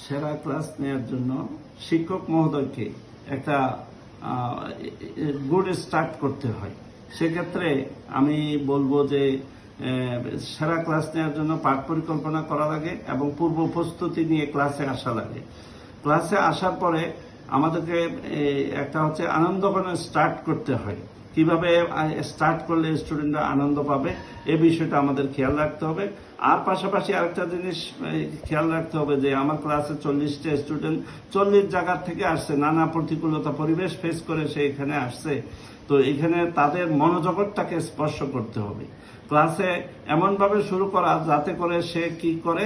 সেরা ক্লাস নেওয়ার জন্য শিক্ষক মহোদয়কে একটা গুড স্টার্ট করতে হয়। সেক্ষেত্রে আমি বলব যে সেরা ক্লাস নেওয়ার জন্য পাঠ পরিকল্পনা করা লাগে এবং পূর্ব প্রস্তুতি নিয়ে ক্লাসে আসা লাগে। ক্লাসে আসার পরে আমাদেরকে একটা হচ্ছে আনন্দ স্টার্ট করতে হয়। কীভাবে স্টার্ট করলে স্টুডেন্টরা আনন্দ পাবে, এ বিষয়টা আমাদের খেয়াল রাখতে হবে। আর পাশাপাশি আরেকটা জিনিস খেয়াল রাখতে হবে যে আমার ক্লাসে চল্লিশটা স্টুডেন্ট চল্লিশ জায়গার থেকে আসছে, নানা প্রতিকূলতা পরিবেশ ফেস করে সে এখানে আসছে। তো এখানে তাদের মনোজগৎটাকে স্পর্শ করতে হবে। ক্লাসে এমনভাবে শুরু করা যাতে করে সে কি করে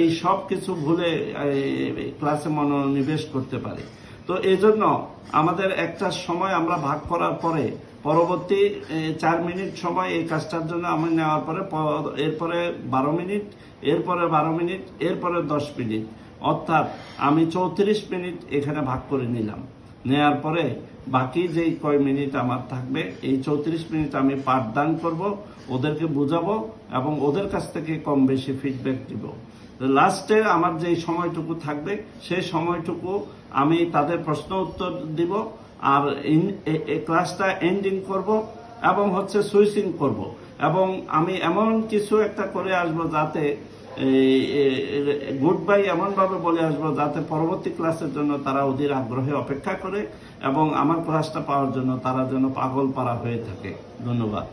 এই সব কিছু ভুলে ক্লাসে মনোনিবেশ করতে পারে। তো এই জন্য আমাদের একটা সময় আমরা ভাগ করার পরে, পরবর্তী চার মিনিট সময় এই কাজটার জন্য আমি নেওয়ার পরে এরপরে বারো মিনিট, এরপরে বারো মিনিট, এরপরে দশ মিনিট। অর্থাৎ আমি চৌত্রিশ মিনিট এখানে ভাগ করে নিলাম। নেয়ার পরে বাকি যেই কয় মিনিট আমার থাকবে, এই চৌত্রিশ মিনিট আমি পাঠদান করব, ওদেরকে বুঝাবো এবং ওদের কাছ থেকে কম বেশি ফিডব্যাক দিব। লাস্টে আমার যেই সময়টুকু থাকবে সেই সময়টুকু আমি তাদের প্রশ্ন উত্তর দিব আর ক্লাসটা এন্ডিং করব এবং হচ্ছে সুইচিং করব। এবং আমি এমন কিছু একটা করে আসব যাতে গুড বাই এমনভাবে বলে আসব যাতে পরবর্তী ক্লাসের জন্য তারা অধীর আগ্রহে অপেক্ষা করে এবং আমার ক্লাসটা পাওয়ার জন্য তারা যেন পাগল পারা হয়ে থাকে। ধন্যবাদ।